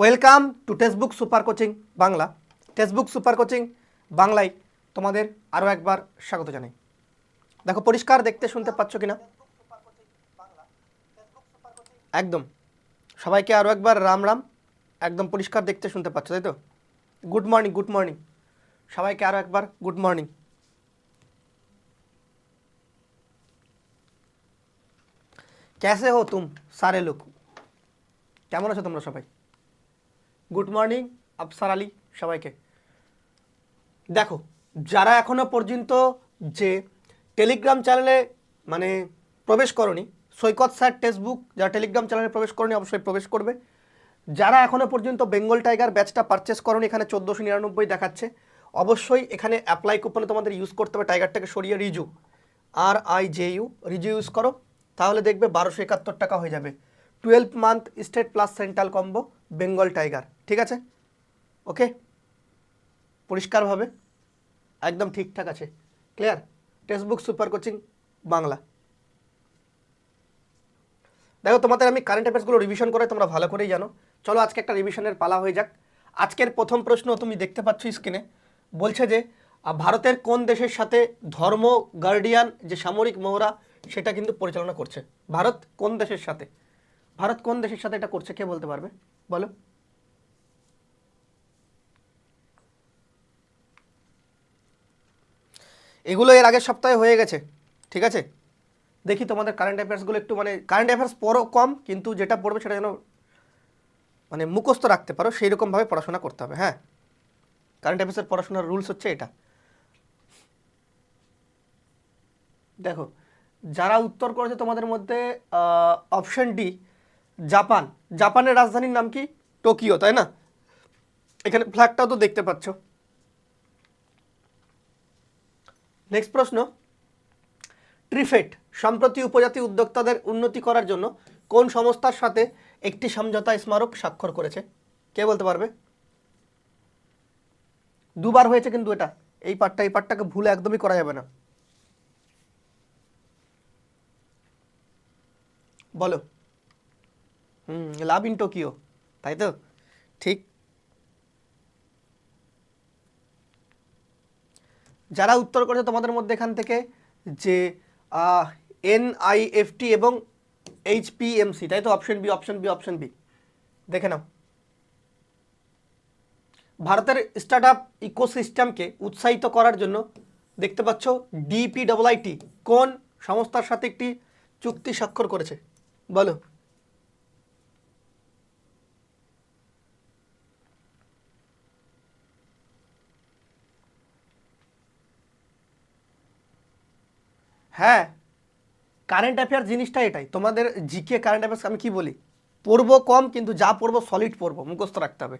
Welcome to textbook super coaching Bangla. Textbook super coaching বাংলায় তোমাদের আরও একবার স্বাগত জানাই। দেখো, পরিষ্কার দেখতে শুনতে পাচ্ছ কি না একদম। সবাইকে আরও একবার রাম রাম। একদম পরিষ্কার দেখতে শুনতে পাচ্ছ, তাই তো? Good morning good morning. সবাইকে আরও একবার গুড মর্নিং। ক্যাসে হো তুম, সারে লোক। কেমন আছো তোমরা সবাই? গুড মর্নিং আফসার আলী সবাইকে। দেখো, যারা এখনও পর্যন্ত যে টেলিগ্রাম চ্যানেলে মানে প্রবেশ করনি, সৈকত স্যার টেক্সটবুক যারা টেলিগ্রাম চ্যানেলে প্রবেশ করনি, অবশ্যই প্রবেশ করবে। যারা এখনও পর্যন্ত বেঙ্গল টাইগার ব্যাচটা পারচেস করনি, এখানে চোদ্দোশো নিরানব্বই দেখাচ্ছে। অবশ্যই এখানে অ্যাপ্লাই কুপনে তোমাদের ইউজ করতে হবে টাইগারটাকে সরিয়ে Riju R I J U Riju use করো। তাহলে দেখবে বারোশো একাত্তর টাকা হয়ে যাবে। Twelve month state plus central combo Bengal tiger, ঠিক আছে? ওকে পরিষ্কারভাবে? একদম ঠিকঠাক আছে। Clear textbook super coaching Bangla. দেখো, তোমাদের আমি কারেন্ট অ্যাফেয়ার্সগুলো রিভিশন করে তোমরা ভালো করেই জানো। চলো, আজকে একটা রিভিশনের পালা হয়ে যাক। আজকের প্রথম প্রশ্ন তুমি দেখতে পাচ্ছ স্ক্রিনে বলছে যে ভারতের কোন দেশের সাথে ধর্ম গার্ডিয়ান যে সামরিক মহড়া, সেটা কিন্তু পরিচালনা করছে? ভারত কোন দেশের সাথে? ভারত কোন দেশের সাথে এটা করছে, কে বলতে পারবে? বলো। এগুলো এর আগের সপ্তাহে হয়ে গেছে, ঠিক আছে? দেখি তোমাদের কারেন্ট অ্যাফেয়ার্সগুলো একটু মানে কারেন্ট অ্যাফেয়ার্স পড়ো কম, কিন্তু যেটা পড়বে সেটা যেন মানে মুখস্থ রাখতে পারো সেই রকমভাবে পড়াশোনা করতে হবে হ্যাঁ? কারেন্ট অ্যাফেয়ার্সের পড়াশোনার রুলস হচ্ছে এটা। দেখো, যারা উত্তর করেছে তোমাদের মধ্যে অপশন ডি জাপান। জাপানের রাজধানীর নাম কি? টোকিও, তাই না? এখানে ফ্ল্যাগটাও তো দেখতে পাচ্ছ। নেক্সট প্রশ্ন। ট্রিফেট সম্প্রতি উপজাতি উদ্যোক্তাদের উন্নতি করার জন্য কোন সংস্থার সাথে একটি সমঝোতা স্মারক স্বাক্ষর করেছে? কে বলতে পারবে? দুবার হয়েছে কিন্তু এটা। এই পার্টটা এই পার্টটাকে ভুলে একদমই করা যাবে না। বলো। হুম, লাভ ইন টোকিও, তাই তো? ঠিক। যারা উত্তর করেছে তোমাদের মধ্যে এখান থেকে যে এনআইএফটি এবং এইচপিএমসি তাই তো? Option B option B option B দেখে নাও। ভারতের স্টার্ট আপ ইকোসিস্টেমকে উৎসাহিত করার জন্য দেখতে পাচ্ছ ডিপিডব্লিউআইটি কোন সংস্থার সাথে একটি চুক্তি স্বাক্ষর করেছে? বলো। হ্যাঁ কারেন্ট অ্যাফেয়ার জিনিসটা এটাই। তোমাদের জিকে কারেন্ট অ্যাফেয়ার্স আমি কি বলি? পড়ব কম, কিন্তু যা পড়ব সলিড পড়ব, মুখস্থ রাখতে হবে।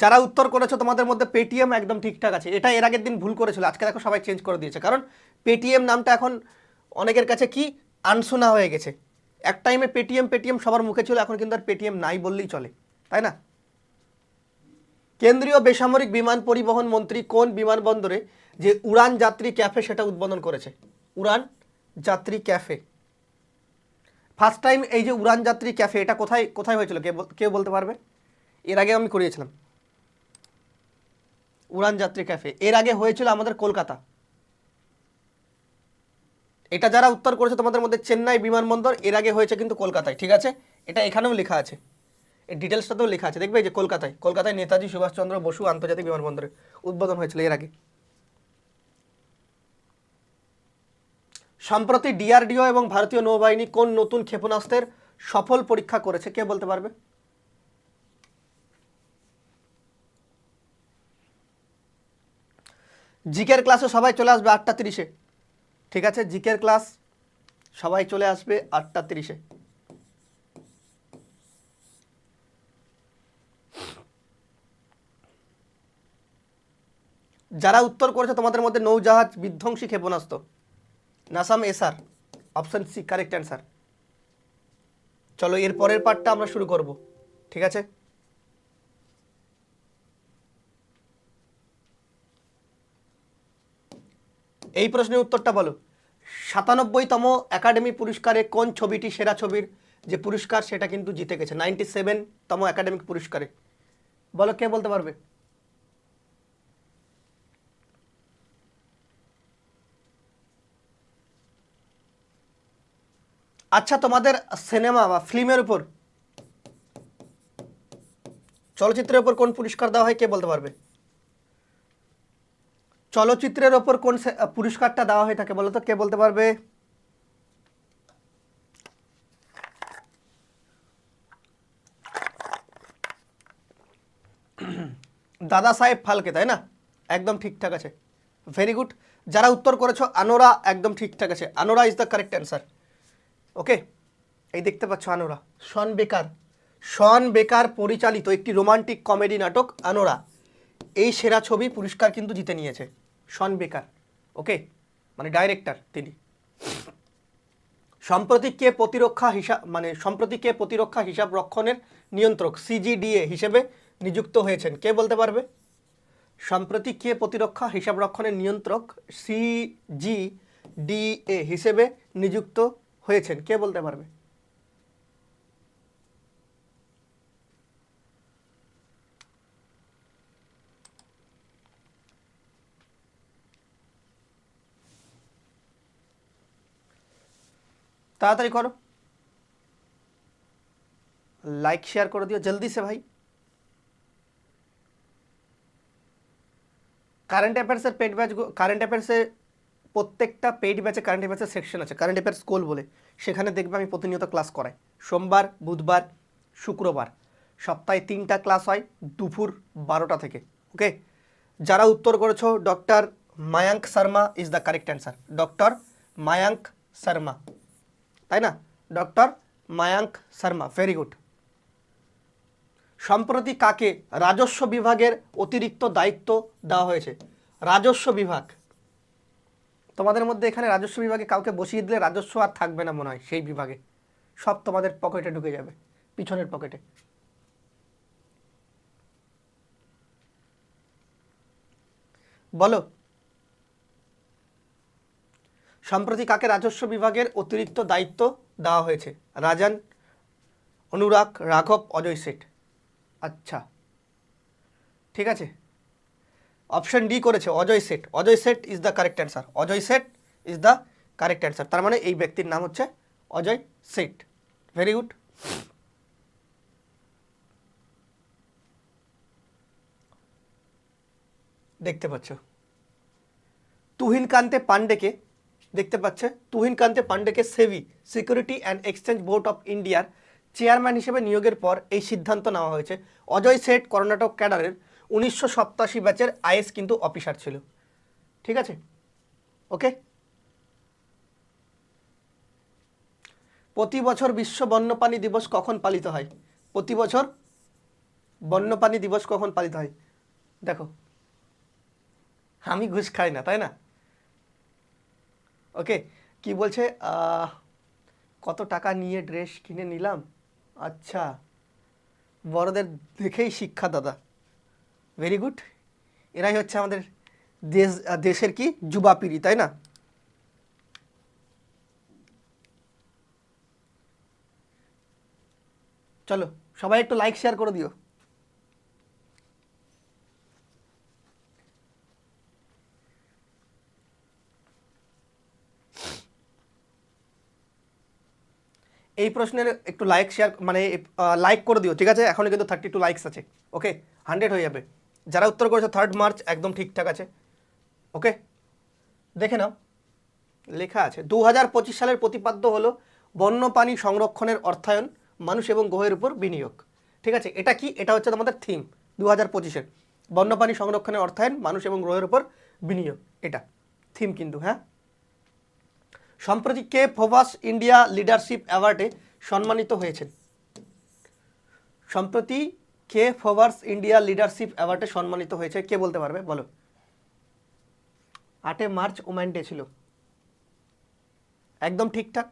যারা উত্তর করেছ, তোমাদের মধ্যে পেটিএম একদম ঠিকঠাক আছে। এটা এর আগের দিন ভুল করেছিল, আজকে দেখো সবাই চেঞ্জ করে দিয়েছে। কারণ পেটিএম নামটা এখন অনেকের কাছে কি? আনশোনা হয়ে গেছে। এক টাইমে পেটিএম পেটিএম সবার মুখে ছিল, এখন কিন্তু আর পেটিএম নাই বললেই চলে। তাই না? কেন্দ্রীয় বেসামরিক বিমান পরিবহন মন্ত্রী কোন বিমানবন্দরে যে উড়ান যাত্রী ক্যাফে সেটা উদ্বোধন করেছে? উড়ান যাত্রী ক্যাফে। ফার্স্ট টাইম এই যে উড়ান যাত্রী ক্যাফে, এটা কোথায় কোথায় হয়েছিল? কে কেউ বলতে পারবে? এর আগে আমি করিয়েছিলাম। উড়ান যাত্রী ক্যাফে। এর আগে হয়েছিল আমাদের কলকাতা। এটা যারা উত্তর করেছে তোমাদের মধ্যে চেন্নাই বিমানবন্দর, এর আগে হয়েছে কিন্তু কলকাতায়, ঠিক আছে? এটা এখানেও লেখা আছে। ডিটেলসটাতেও লেখা আছে, দেখবে যে কলকাতায় কলকাতায় নেতাজি সুভাষচন্দ্র বসু আন্তর্জাতিক বিমানবন্দরে উদ্বোধন হয়েছিল এর আগে। সম্প্রতি ডিআরডিও এবং ভারতীয় নৌবাহিনী কোন নতুন ক্ষেপণাস্ত্রের সফল পরীক্ষা করেছে, কে বলতে পারবে? জিকের ক্লাসে সবাই চলে আসবে আটটা তিরিশে, ঠিক আছে? জিকের ক্লাস সবাই চলে আসবে আটটা তিরিশে। যারা উত্তর করেছে তোমাদের মধ্যে নৌজাহাজ বিধ্বংসী ক্ষেপণাস্ত্র। NASAMS SR option C correct answer চলো, এর পরের পার্টটা আমরা শুরু করব, ঠিক আছে? এই প্রশ্নের উত্তরটা বলো। সাতানব্বইতম একাডেমি পুরস্কারে কোন ছবিটি সেরা ছবির যে পুরস্কার সেটা কিন্তু জিতে গেছে? নাইনটি সেভেনতম একাডেমিক পুরস্কারে। বলো, কে বলতে পারবে? আচ্ছা তোমাদের সিনেমা বা ফিল্মের উপর, চলচ্চিত্রের উপর কোন পুরস্কার দেওয়া হয়, কে বলতে পারবে? চলচ্চিত্রের ওপর কোন পুরস্কারটা দেওয়া হয়ে থাকে বলো তো, কে বলতে পারবে? দাদা সাহেব ফালকে, তাই না? একদম ঠিকঠাক আছে। ভেরি গুড যারা উত্তর করেছ, আনোরা একদম ঠিকঠাক আছে। Anora is the correct answer okay এই দেখতে পাচ্ছ আনোরা। শন বেকার। শন বেকার পরিচালিত একটি রোমান্টিক কমেডি নাটক আনোরা। এই সেরা ছবি পুরস্কার কিন্তু জিতে নিয়েছে। শন বেকার ওকে? মানে ডাইরেক্টর তিনি। সম্প্রতি কে প্রতিরক্ষা হিসাব মানে সম্প্রতি কে প্রতিরক্ষা হিসাব রক্ষণের নিয়ন্ত্রক সিজিডিএ হিসেবে নিযুক্ত হয়েছেন কে বলতে পারবে? সম্প্রতি কে প্রতিরক্ষা হিসাব রক্ষণের নিয়ন্ত্রক সিজিডিএ হিসেবে নিযুক্ত হয়েছেন? কে বলতে পারবে? তাড়াতাড়ি করো। লাইক শেয়ার করে দিও। জলদি সে ভাই। কারেন্ট অ্যাফেয়ার্সের পেড ব্যাচ কারেন্ট অ্যাফেয়ার্সে প্রত্যেকটা পেইড ব্যাচে কারেন্ট অ্যাফেয়ার্সের সেকশন আছে। কারেন্ট অ্যাফেয়ার্স স্কুল বলে। সেখানে দেখবে আমি প্রতিনিয়ত ক্লাস করাই। সোমবার, বুধবার, শুক্রবার। সপ্তাহে তিনটা ক্লাস হয় দুপুর বারোটা থেকে। ওকে যারা উত্তর করেছ doctor Mayank Sharma is the correct answer doctor Mayank Sharma. তাই না? Doctor Mayank Sharma. Very good সম্প্রতি কাকে রাজস্ব বিভাগের অতিরিক্ত দায়িত্ব দেওয়া হয়েছে? রাজস্ব বিভাগ। তোমাদের মধ্যে এখানে রাজস্ব বিভাগে কাউকে বসিয়ে দিলে রাজস্ব আর থাকবে না মনে হয় সেই বিভাগে। সব তোমাদের পকেটে ঢুকে যাবে, পিছনের পকেটে। বলো, সম্প্রতি কাকে রাজস্ব বিভাগের অতিরিক্ত দায়িত্ব দেওয়া হয়েছে? রাজান, অনুরাগ, রাঘব, অজয় শেঠ আচ্ছা ঠিক আছে। অপশন ডি করেছে, Ajay Seth Ajay Seth is the correct answer Ajay Seth is the correct answer তার মানে এই ব্যক্তির নাম হচ্ছে অজয় শেঠ ভেরি গুড দেখতে পাচ্ছ। তুহিন কান্তে পান্ডেকে দেখতে পাচ্ছে। Tuhin Kanta পান্ডেকে SEBI security and exchange board of ইন্ডিয়ার চেয়ারম্যান হিসেবে নিয়োগের পর এই সিদ্ধান্ত নেওয়া হয়েছে। অজয় শেঠ কর্ণাটক ক্যাডারের উনিশশো সপ্তাশি ব্যাচের আইএস কিন্তু অফিসার ছিল। ঠিক আছে? ওকে? প্রতি বছর বিশ্ব বন্যপ্রাণী দিবস কখন পালিত হয়? প্রতি বছর বন্যপ্রাণী দিবস কখন পালিত হয়? দেখো। আমি ঘুষ খাই না, তাই না? ওকে? কি বলছে? কত টাকা নিয়ে ড্রেস কিনে নিলাম? আচ্ছা। বড়দের দেখেই শিক্ষা, দাদা। ভেরি গুড এরাই হচ্ছে আমাদের দেশ দেশের কি? যুবা পিড়ি, তাই না? চলো, সবাই একটু লাইক শেয়ার করে দিও। এই প্রশ্নের একটু লাইক শেয়ার মানে লাইক করে দিও, ঠিক আছে? এখনও কিন্তু থার্টি টু লাইকস আছে ওকে হান্ড্রেড হয়ে যাবে। যারা উত্তর করেছে থার্ড মার্চ একদম ঠিকঠাক আছে। ওকে দেখে নাও। লেখা আছে দু হাজার পঁচিশ সালের প্রতিপাদ্য হলো বন্যপ্রাণী সংরক্ষণের অর্থায়ন, মানুষ এবং গ্রহের উপর বিনিয়োগ। ঠিক আছে? এটা কি? এটা হচ্ছে তোমাদের থিম দু হাজার পঁচিশের। বন্যপ্রাণী সংরক্ষণের অর্থায়ন, মানুষ এবং গ্রহের উপর বিনিয়োগ। এটা থিম কিন্তু হ্যাঁ? সম্প্রতি কে ফোবাস ইন্ডিয়া লিডারশিপ অ্যাওয়ার্ডে সম্মানিত হয়েছেন? সম্প্রতি কে ফোবার্স ইন্ডিয়া লিডারশিপ অ্যাওয়ার্ডে সম্মানিত হয়েছে? কে বলতে পারবে? বলো। আটে মার্চ ওম্যান ডে ছিল। একদম ঠিকঠাক।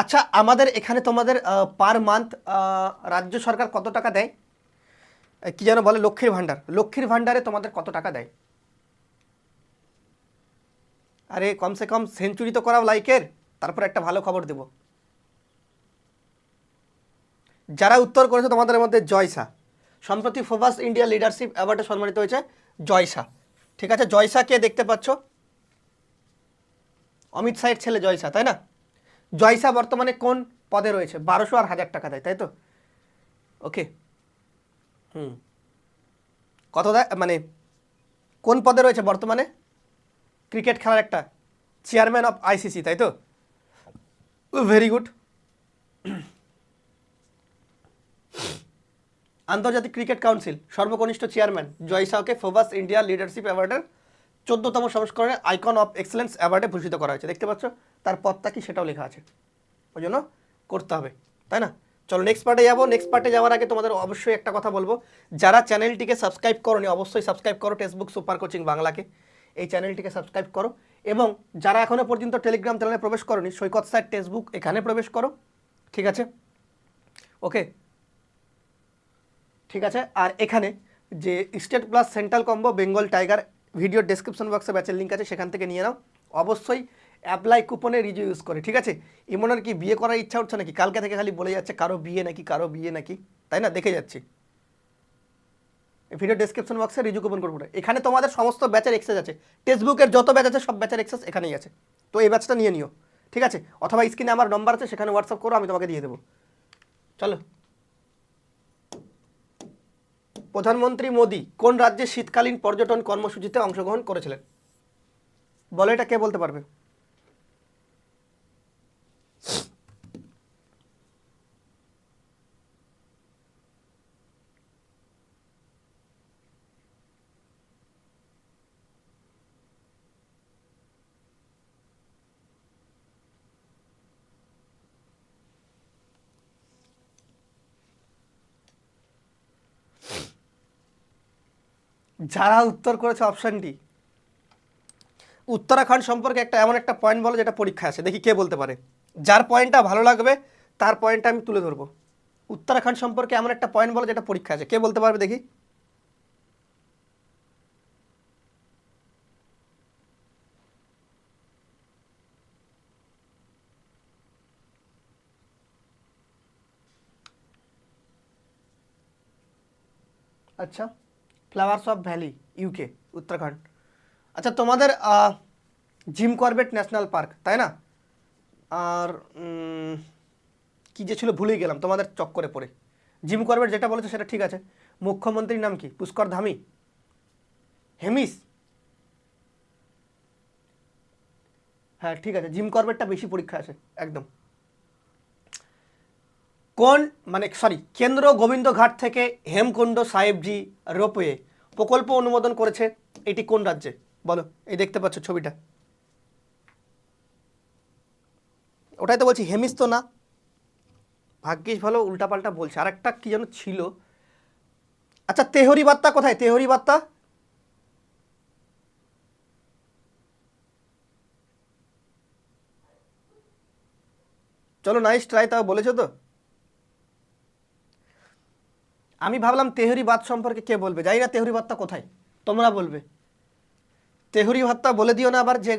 আচ্ছা আমাদের এখানে তোমাদের পার মান্থ রাজ্য সরকার কত টাকা দেয়? কি যেন বলে? লক্ষ্মীর ভাণ্ডার। লক্ষ্মীর ভাণ্ডারে তোমাদের কত টাকা দেয়? আরে, কমসে কম সেঞ্চুরি তো করাও লাইকের তারপর একটা ভালো খবর দেব। যারা উত্তর করেছে তোমাদের মধ্যে জয়সা। সম্প্রতি ফোবাস ইন্ডিয়া লিডারশিপ অ্যাওয়ার্ডে সম্মানিত হয়েছে জয়সা। ঠিক আছে? জয়সা কে দেখতে পাচ্ছ? অমিত শাহের ছেলে জয়সা, তাই না? জয়সা বর্তমানে কোন পদে রয়েছে? বারোশো আর হাজার টাকা দেয়, তাই তো? ওকে। হুম। কত দেয়? মানে কোন পদে রয়েছে বর্তমানে? ক্রিকেট খেলার একটা চেয়ারম্যান অফ আইসিসি, তাই তো? Very good. আন্তর্জাতিক ক্রিকেট কাউন্সিল, সর্বকনিষ্ঠ চেয়ারম্যান জয় শাহকে ফোবাস ইন্ডিয়া লিডারশিপ অ্যাওয়ার্ডের চোদ্দতম সংস্করণে আইকন অফ এক্সেলেন্স অ্যাওয়ার্ডে ভূষিত করা হয়েছে। দেখতে পাচ্ছ, তার পদটা কি সেটাও লেখা আছে। ওই জন্য করতে হবে, তাই না? চলো নেক্সট পার্টে যাব। নেক্সট পার্টে যাওয়ার আগে তোমাদের অবশ্যই একটা কথা বলব। যারা চ্যানেলটিকে সাবস্ক্রাইব করোনি, অবশ্যই সাবস্ক্রাইব করো টেক্সটবুক সুপার কোচিং বাংলাকে। এই চ্যানেলটিকে সাবস্ক্রাইব করো এবং যারা এখনও পর্যন্ত টেলিগ্রাম চ্যানেলে প্রবেশ করোনি, সৈকত স্যার টেক্সটবুক এখানে প্রবেশ করো, ঠিক আছে? ওকে ঠিক আছে? আর এখানে যে state plus central combo Bengal tiger video description বক্সে ব্যাচের লিঙ্ক আছে, সেখান থেকে নিয়ে নাও। অবশ্যই অ্যাপ্লাই কুপনে রিজু ইউজ করে, ঠিক আছে? ইমনের কি বিয়ে করার ইচ্ছা হচ্ছে নাকি? কালকে থেকে খালি বলে যাচ্ছে কারও বিয়ে নাকি, কারও বিয়ে নাকি, তাই না? দেখে যাচ্ছি। ভিডিও ডেসক্রিপশন বক্সে রিজু কুপন করব এখানে তোমাদের সমস্ত ব্যাচের এক্সেস আছে। টেক্সটবুকের যত ব্যাচ আছে, সব ব্যাচের এক্সেস এখানেই আছে। তো এই ব্যাচটা নিয়ে নিও, ঠিক আছে? অথবা স্ক্রিনে আমার নম্বর আছে, সেখানে হোয়াটসঅ্যাপ করো, আমি তোমাকে দিয়ে দেবো। চলো। প্রধানমন্ত্রী মোদি কোন রাজ্যে শীতকালীন পর্যটন কর্মসূচিতে অংশগ্রহণ করেছিলেন? বলে এটা কে বলতে পারবে? যারা উত্তর করেছে অপশন ডি উত্তরাখণ্ড সম্পর্কে একটা এমন একটা পয়েন্ট বলো যেটা পরীক্ষা আছে দেখি কে বলতে পারে। যার পয়েন্টটা ভালো লাগবে, তার পয়েন্টটা আমি তুলে ধরবো। উত্তরাখণ্ড সম্পর্কে এমন একটা পয়েন্ট বলো যেটা পরীক্ষা আছে কে বলতে পারবে দেখি? আচ্ছা। Flowers of valley UK Uttarakhand আচ্ছা তোমাদের জিম করবেট ন্যাশনাল পার্ক তাই না? আর কি যে ছিল ভুলেই গেলাম, তোমাদের চক্করে পড়ে। জিম করবেট যেটা বলেছে সেটা ঠিক আছে। মুখ্যমন্ত্রীর নাম কি? পুষ্কর ধামি? হেমিস? হ্যাঁ ঠিক আছে জিম করবেটটা বেশি পরীক্ষা আছে একদম। কোন মানে সরি কেন্দ্র গোবিন্দঘাট থেকে হেমকুণ্ড সাহেবজি রোপওয়ে প্রকল্প অনুমোদন করেছে এটি কোন রাজ্যে? বলো, এই দেখতে পাচ্ছ ছবিটা। ওটাই তো বলছি হেমিস তো না। ভাগ্যিস ভালো উল্টাপাল্টা বলছে। আর একটা কি যেন ছিল। আচ্ছা তেহরি বার্তা কোথায়? তেহরি বার্তা? চলো নাইস ট্রাই তাও বলেছ তো? আমি ভাবলাম তেহরি ভাত সম্পর্কে কে বলবে? জানি না তেহরি ভাতটা কোথায়। তোমরা বলবে। তেহরি ভাতটা বলে দিও না আবার যে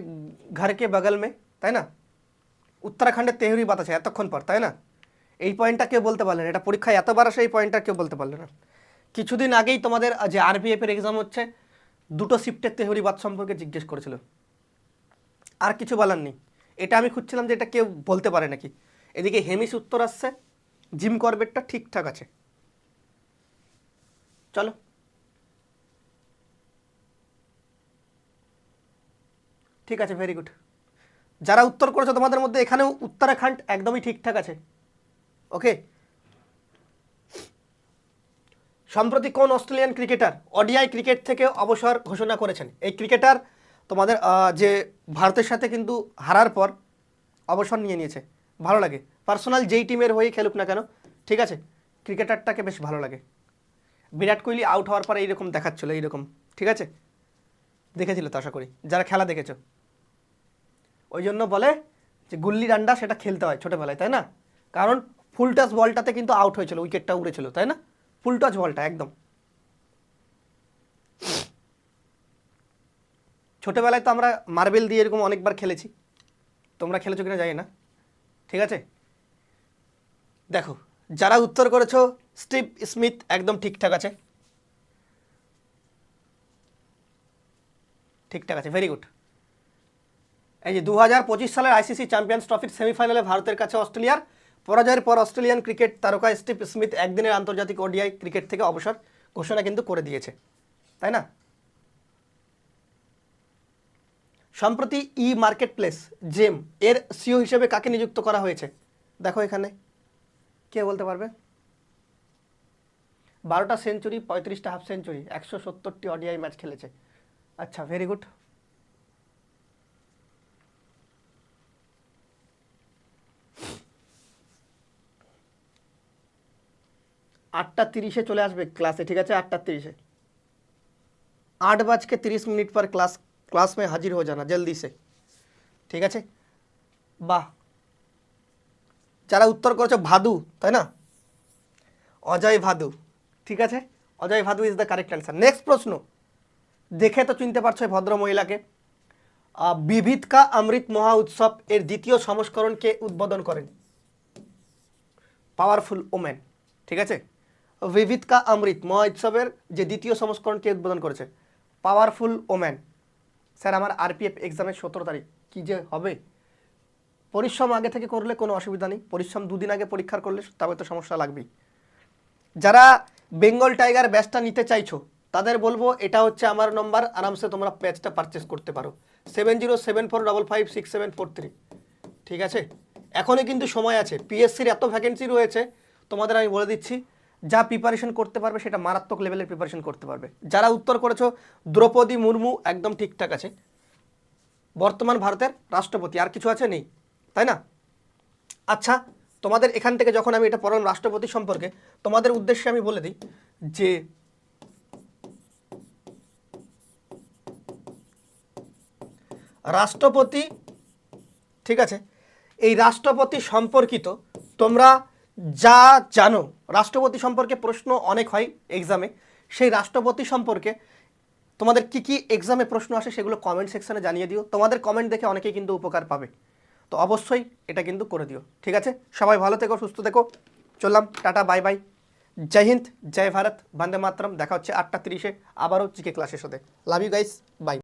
ঘরকে বগল মে, তাই না? উত্তরাখণ্ডের তেহরি ভাত আছে এতক্ষণ পর, তাই না? এই পয়েন্টটা কেউ বলতে পারলেন এটা পরীক্ষায় এতবার আসে, এই পয়েন্টটা কেউ বলতে পারলে না। কিছুদিন আগেই তোমাদের যে আরপিএফের এক্সাম হচ্ছে, দুটো শিফটের তেহরি ভাত সম্পর্কে জিজ্ঞেস করেছিল। আর কিছু বলার নেই। এটা আমি খুঁজছিলাম যে এটা কেউ বলতে পারে নাকি। এদিকে হেমিস উত্তর আসছে, জিম করবেটটা ঠিকঠাক আছে। চলো। ঠিক আছে ভেরি গুড যারা উত্তর করেছ তোমাদের মধ্যে এখানেও উত্তরাখণ্ড একদমই ঠিকঠাক আছে। ওকে সম্প্রতি কোন অস্ট্রেলিয়ান ক্রিকেটার ওডিআই ক্রিকেট থেকে অবসর ঘোষণা করেছেন? এই ক্রিকেটার তোমাদের যে ভারতের সাথে কিন্তু হারার পর অবসর নিয়ে নিয়েছে। ভালো লাগে। পার্সোনাল যেই টিমের হয়ে খেলুক না কেন, ঠিক আছে? ক্রিকেটারটাকে বেশ ভালো লাগে। বিরাট কোহলি আউট হওয়ার পরে এইরকম দেখাচ্ছিল, এইরকম। ঠিক আছে? দেখেছিলে তো, আশা করি। যারা খেলা দেখেছ। ওই জন্য বলে যে গুল্লি ডান্ডা সেটা খেলতে হয় ছোটোবেলায়, তাই না? কারণ ফুল টাচ বলটাতে কিন্তু আউট হয়েছিল উইকেটটা উড়েছিল, তাই না? ফুল টাচ বলটা, একদম। ছোটোবেলায় তো আমরা মার্বেল দিয়ে এরকম অনেকবার খেলেছি। তোমরা খেলেছো কিনা জানি না। ঠিক আছে? দেখো, যারা উত্তর করেছ স্টিভ স্মিথ একদম ঠিকঠাক আছে। ঠিকঠাক আছে ভেরি গুড এই যে দু হাজার পঁচিশ সালের আইসিসি চ্যাম্পিয়ন্স ট্রফির সেমিফাইনালে ভারতের কাছে অস্ট্রেলিয়ার। পরাজয়ের পর অস্ট্রেলিয়ান ক্রিকেট তারকা স্টিভ স্মিথ একদিনের আন্তর্জাতিক ওডিআই ক্রিকেট থেকে অবসর ঘোষণা কিন্তু করে দিয়েছে, তাই না? সম্প্রতি ই মার্কেট প্লেস জেম, এর সিও হিসেবে কাকে নিযুক্ত করা হয়েছে? দেখো এখানে। কে বলতে পারবে? বারোটা সেঞ্চুরি, পঁয়ত্রিশটা হাফ সেঞ্চুরি, একশো সত্তরটি অডিআই ম্যাচ খেলেছে। আচ্ছা ভেরি গুড আটটা তিরিশে চলে আসবে ক্লাসে ঠিক আছে? আটটা তিরিশে। আট বাজকে তিরিশ মিনিট পর ক্লাস ক্লাস মে হাজির হো জানা, জলদি সে। ঠিক আছে? বাহ। যারা উত্তর করেছ, ভাদু, তাই না? অজয় ভাদু। ঠিক আছে? Ajay Bhadu is the correct answer next প্রশ্ন। দেখে তো চিনতে পারছ ভদ্র মহিলাকে বিবিধকা অমৃত মহা উৎসব এর দ্বিতীয় সংস্করণকে উদ্বোধন করেন? পাওয়ারফুল ওমেন ঠিক আছে? বিবিধকা অমৃত মহা উৎসবের যে দ্বিতীয় সংস্করণকে উদ্বোধন করেছে। পাওয়ারফুল ওম্যান স্যার, আমার আরপিএফ এক্সামের সতেরো তারিখ। কী যে হবে? পরিশ্রম আগে থেকে করলে কোনো অসুবিধা নেই। পরিশ্রম দুদিন আগে পরীক্ষার করলে তবে তো সমস্যা লাগবেই। যারা বেঙ্গল টাইগার ব্যাচটা নিতে চাইছো, তাদের বলব এটা হচ্ছে আমার নম্বর আরামসে তোমরা প্যাচটা পারচেস করতে পারো। Seven zero seven four double five six seven four three ঠিক আছে? এখনই কিন্তু সময় আছে। পিএসসির এত ভ্যাকেন্সি রয়েছে, তোমাদের আমি বলে দিচ্ছি, যা প্রিপারেশন করতে পারবে সেটা মারাত্মক লেভেলের প্রিপারেশন করতে পারবে। যারা উত্তর করেছ, দ্রৌপদী মুর্মু একদম ঠিকঠাক আছে। বর্তমান ভারতের রাষ্ট্রপতি, আর কিছু আছে নেই, তাই না? আচ্ছা তোমাদের এখান থেকে যখন আমি এটা পড়ালাম রাষ্ট্রপতি সম্পর্কে, তোমাদের উদ্দেশ্যে আমি বলে দিই যে রাষ্ট্রপতি, ঠিক আছে, এই রাষ্ট্রপতি সম্পর্কিত তোমরা যা জানো, রাষ্ট্রপতি সম্পর্কে প্রশ্ন অনেক হয় এক্সামে সেই রাষ্ট্রপতি সম্পর্কে তোমাদের কি কি এক্সামে প্রশ্ন আসে সেগুলো কমেন্ট সেকশনে জানিয়ে দিও। তোমাদের কমেন্ট দেখে অনেকেই কিন্তু উপকার পাবে। তো অবশ্যই এটা কিন্তু করে দিও। ঠিক আছে? সবাই ভালো থেকো, সুস্থ থেকো। চললাম, টাটা, বাই বাই। জয় হিন্দ, জয় ভারত, বন্দে মাতরম। দেখা হচ্ছে আটটা তিরিশে। আবারও জিকে ক্লাসের সাথে। Love you guys bye